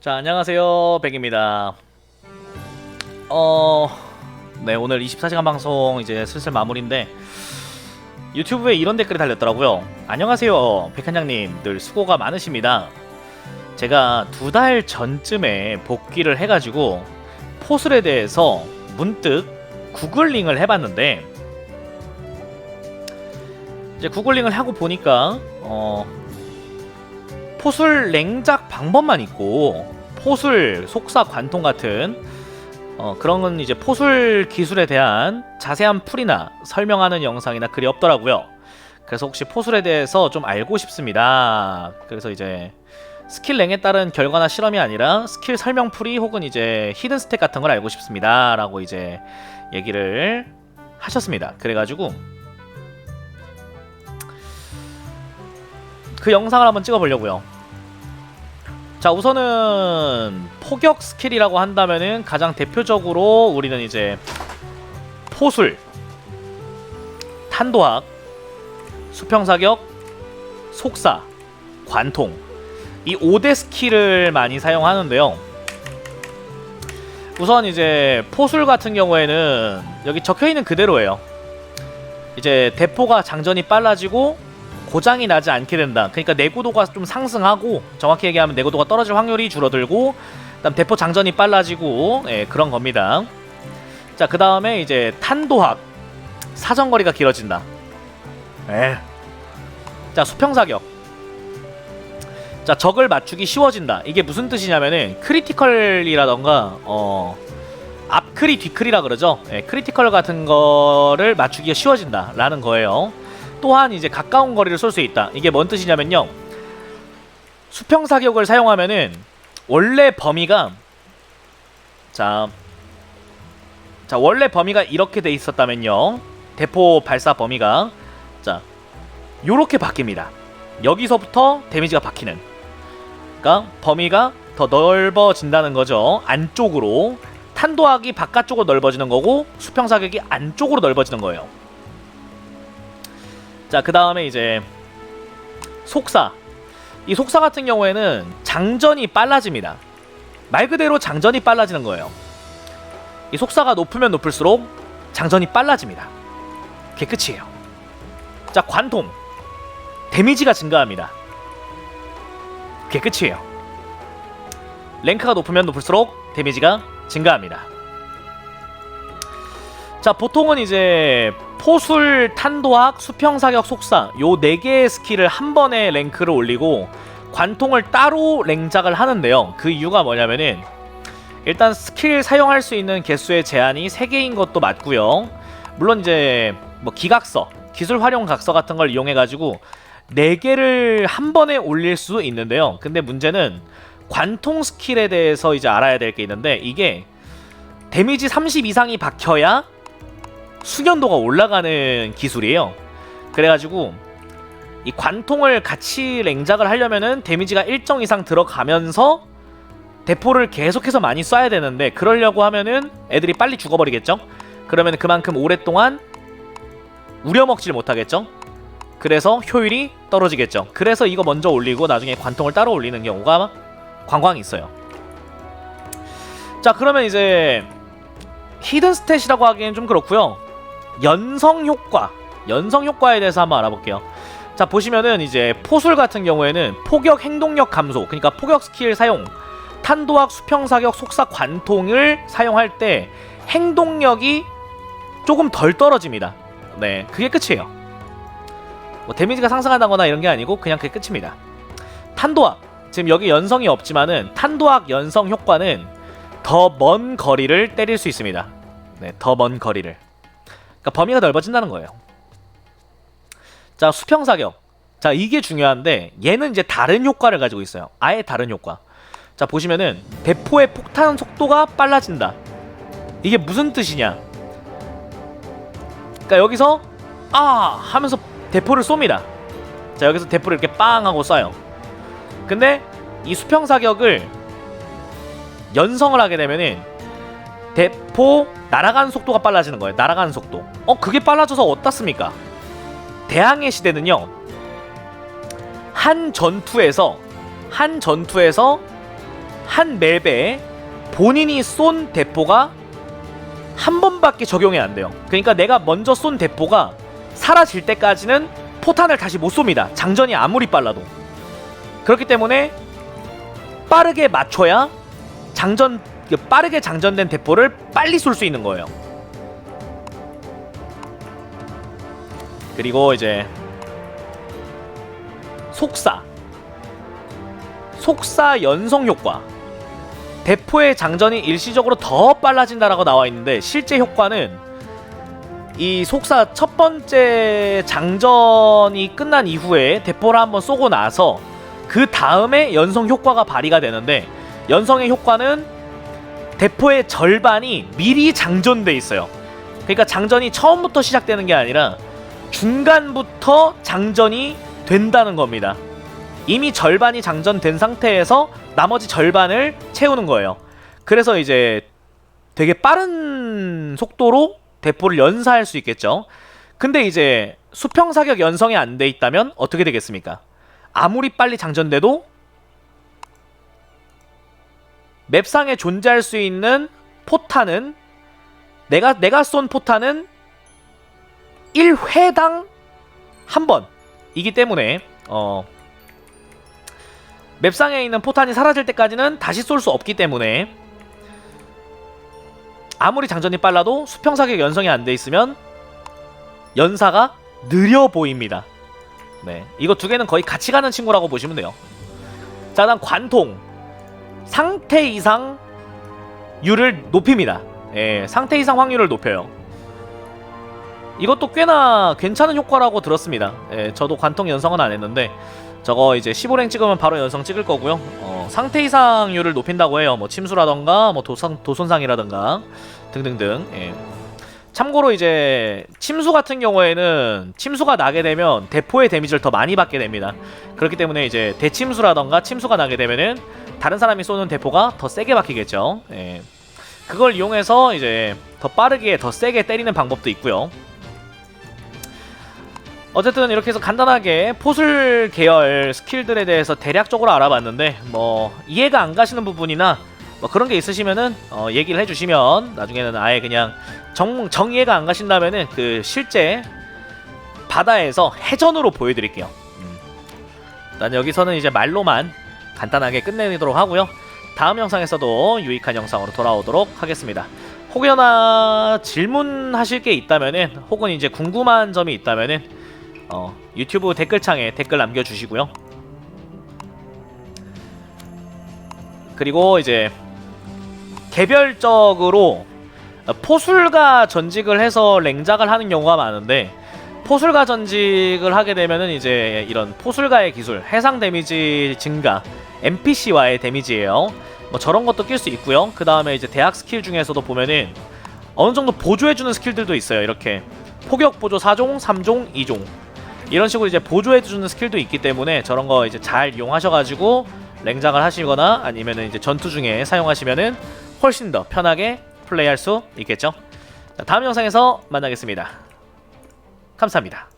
자, 안녕하세요. 백입니다. 어, 네, 오늘 24시간 방송 이제 슬슬 마무리인데, 유튜브에 이런 댓글이 달렸더라고요. 안녕하세요. 백한장님, 늘 수고가 많으십니다. 제가 두 달 전쯤에 복귀를 해가지고, 포술에 대해서 문득 구글링을 해봤는데, 이제 구글링을 하고 보니까, 어, 포술 냉작 방법만 있고 포술 속사 관통 같은 어, 그런 건 이제 포술 기술에 대한 자세한 풀이나 설명하는 영상이나 글이 없더라고요. 그래서 혹시 포술에 대해서 좀 알고 싶습니다. 그래서 이제 스킬 랭에 따른 결과나 실험이 아니라 스킬 설명 풀이 혹은 이제 히든 스택 같은 걸 알고 싶습니다 라고 이제 얘기를 하셨습니다. 그래가지고 그 영상을 한번 찍어보려고요. 자 우선은 포격 스킬이라고 한다면은 가장 대표적으로 우리는 이제 포술, 탄도학, 수평사격, 속사, 관통 이 5대 스킬을 많이 사용하는데요. 우선 이제 포술 같은 경우에는 여기 적혀있는 그대로예요. 이제 대포가 장전이 빨라지고 고장이 나지 않게 된다. 그러니까 내구도가 좀 상승하고 정확히 얘기하면 내구도가 떨어질 확률이 줄어들고 그다음 대포 장전이 빨라지고 예, 그런 겁니다. 자, 그 다음에 이제 탄도학 사정거리가 길어진다. 예. 자, 수평 사격. 자, 적을 맞추기 쉬워진다. 이게 무슨 뜻이냐면은 크리티컬이라던가 어 앞크리 뒷크리라 그러죠. 예, 크리티컬 같은 거를 맞추기가 쉬워진다라는 거예요. 또한 이제 가까운 거리를 쏠 수 있다. 이게 뭔 뜻이냐면요. 수평 사격을 사용하면은 원래 범위가 자, 자 원래 범위가 이렇게 돼 있었다면요. 대포 발사 범위가 자 요렇게 바뀝니다. 여기서부터 데미지가 바뀌는. 그러니까 범위가 더 넓어진다는 거죠. 안쪽으로 탄도학이 바깥쪽으로 넓어지는 거고 수평 사격이 안쪽으로 넓어지는 거예요. 자, 그 다음에 이제 속사. 이 속사 같은 경우에는 장전이 빨라집니다. 말 그대로 장전이 빨라지는 거예요. 이 속사가 높으면 높을수록 장전이 빨라집니다. 그게 끝이에요. 자, 관통. 데미지가 증가합니다. 그게 끝이에요. 랭크가 높으면 높을수록 데미지가 증가합니다. 자, 보통은 이제 포술, 탄도학, 수평사격, 속사 요 네 개의 스킬을 한 번에 랭크를 올리고 관통을 따로 랭작을 하는데요. 그 이유가 뭐냐면은 일단 스킬 사용할 수 있는 개수의 제한이 3개인 것도 맞고요. 물론 이제 뭐 기각서, 기술 활용 각서 같은 걸 이용해 가지고 4개를 한 번에 올릴 수 있는데요. 근데 문제는 관통 스킬에 대해서 이제 알아야 될 게 있는데 이게 데미지 30 이상이 박혀야 숙연도가 올라가는 기술이에요. 그래가지고 이 관통을 같이 랭작을 하려면은 데미지가 일정 이상 들어가면서 대포를 계속해서 많이 쏴야 되는데 그러려고 하면은 애들이 빨리 죽어버리겠죠? 그러면 그만큼 오랫동안 우려먹지를 못하겠죠? 그래서 효율이 떨어지겠죠. 그래서 이거 먼저 올리고 나중에 관통을 따로 올리는 경우가 관광 있어요. 자 그러면 이제 히든 스탯이라고 하기엔 좀 그렇고요. 연성 효과, 연성 효과에 대해서 한번 알아볼게요. 자 보시면은 이제 포술 같은 경우에는 포격 행동력 감소, 그러니까 포격 스킬 사용, 탄도학, 수평 사격, 속사 관통을 사용할 때 행동력이 조금 덜 떨어집니다. 네, 그게 끝이에요. 뭐 데미지가 상승한다거나 이런 게 아니고 그냥 그게 끝입니다. 탄도학 지금 여기 연성이 없지만은 탄도학 연성 효과는 더 먼 거리를 때릴 수 있습니다. 네, 더 먼 거리를. 그러니까 범위가 넓어진다는 거예요. 자, 수평 사격. 자, 이게 중요한데 얘는 이제 다른 효과를 가지고 있어요. 아예 다른 효과. 자, 보시면은 대포의 폭탄 속도가 빨라진다. 이게 무슨 뜻이냐? 그러니까 여기서 아 하면서 대포를 쏩니다. 자, 여기서 대포를 이렇게 빵 하고 쏴요. 근데 이 수평 사격을 연성을 하게 되면은 대포 날아가는 속도가 빨라지는 거예요. 날아가는 속도. 어, 그게 빨라져서 어떻습니까? 대항해 시대는요. 한 전투에서 한 전투에서 한 맵에 본인이 쏜 대포가 한 번밖에 적용이 안 돼요. 그러니까 내가 먼저 쏜 대포가 사라질 때까지는 포탄을 다시 못 쏩니다. 장전이 아무리 빨라도. 그렇기 때문에 빠르게 맞춰야 장전 그 빠르게 장전된 대포를 빨리 쏠 수 있는 거예요. 그리고 이제 속사 속사 연성 효과 대포의 장전이 일시적으로 더 빨라진다라고 나와 있는데 실제 효과는 이 속사 첫 번째 장전이 끝난 이후에 대포를 한번 쏘고 나서 그 다음에 연성 효과가 발휘가 되는데 연성의 효과는 대포의 절반이 미리 장전돼 있어요. 그러니까 장전이 처음부터 시작되는 게 아니라 중간부터 장전이 된다는 겁니다. 이미 절반이 장전된 상태에서 나머지 절반을 채우는 거예요. 그래서 이제 되게 빠른 속도로 대포를 연사할 수 있겠죠. 근데 이제 수평 사격 연성이 안 돼 있다면 어떻게 되겠습니까? 아무리 빨리 장전돼도 맵상에 존재할 수 있는 포탄은 내가 내가 쏜 포탄은 1회당 한 번이기 때문에 어 맵상에 있는 포탄이 사라질 때까지는 다시 쏠 수 없기 때문에 아무리 장전이 빨라도 수평 사격 연성이 안 돼 있으면 연사가 느려 보입니다. 네, 이거 두 개는 거의 같이 가는 친구라고 보시면 돼요. 자, 다음 관통 상태 이상 율을 높입니다. 예, 상태 이상 확률을 높여요. 이것도 꽤나 괜찮은 효과라고 들었습니다. 예, 저도 관통 연성은 안 했는데 저거 이제 15랭 찍으면 바로 연성 찍을 거고요. 어, 상태 이상률을 높인다고 해요. 뭐 침수라던가 뭐 도상, 도손상이라던가 등등등. 예. 참고로 이제 침수 같은 경우에는 침수가 나게 되면 대포의 데미지를 더 많이 받게 됩니다. 그렇기 때문에 이제 대침수라던가 침수가 나게 되면은 다른 사람이 쏘는 대포가 더 세게 박히겠죠. 예. 그걸 이용해서 이제 더 빠르게 더 세게 때리는 방법도 있고요. 어쨌든 이렇게 해서 간단하게 포술 계열 스킬들에 대해서 대략적으로 알아봤는데 뭐 이해가 안 가시는 부분이나 뭐 그런 게 있으시면은 어 얘기를 해주시면 나중에는 아예 그냥 정, 정이해가 안 가신다면은 그 실제 바다에서 해전으로 보여드릴게요. 음. 일단 여기서는 이제 말로만 간단하게 끝내도록 하고요. 다음 영상에서도 유익한 영상으로 돌아오도록 하겠습니다. 혹여나 질문하실 게 있다면은 혹은 이제 궁금한 점이 있다면은 어, 유튜브 댓글창에 댓글 남겨주시고요. 그리고 이제 개별적으로 포술가 전직을 해서 랭작을 하는 경우가 많은데 포술가 전직을 하게 되면은 이제 이런 포술가의 기술, 해상 데미지 증가, NPC와의 데미지예요. 뭐 저런 것도 낄 수 있고요. 그 다음에 이제 대학 스킬 중에서도 보면은 어느 정도 보조해주는 스킬들도 있어요. 이렇게 포격 보조 4종, 3종, 2종 이런 식으로 이제 보조해주는 스킬도 있기 때문에 저런 거 이제 잘 이용하셔가지고 랭작을 하시거나 아니면은 이제 전투 중에 사용하시면은 훨씬 더 편하게 플레이할 수 있겠죠. 자, 다음 영상에서 만나겠습니다. 감사합니다.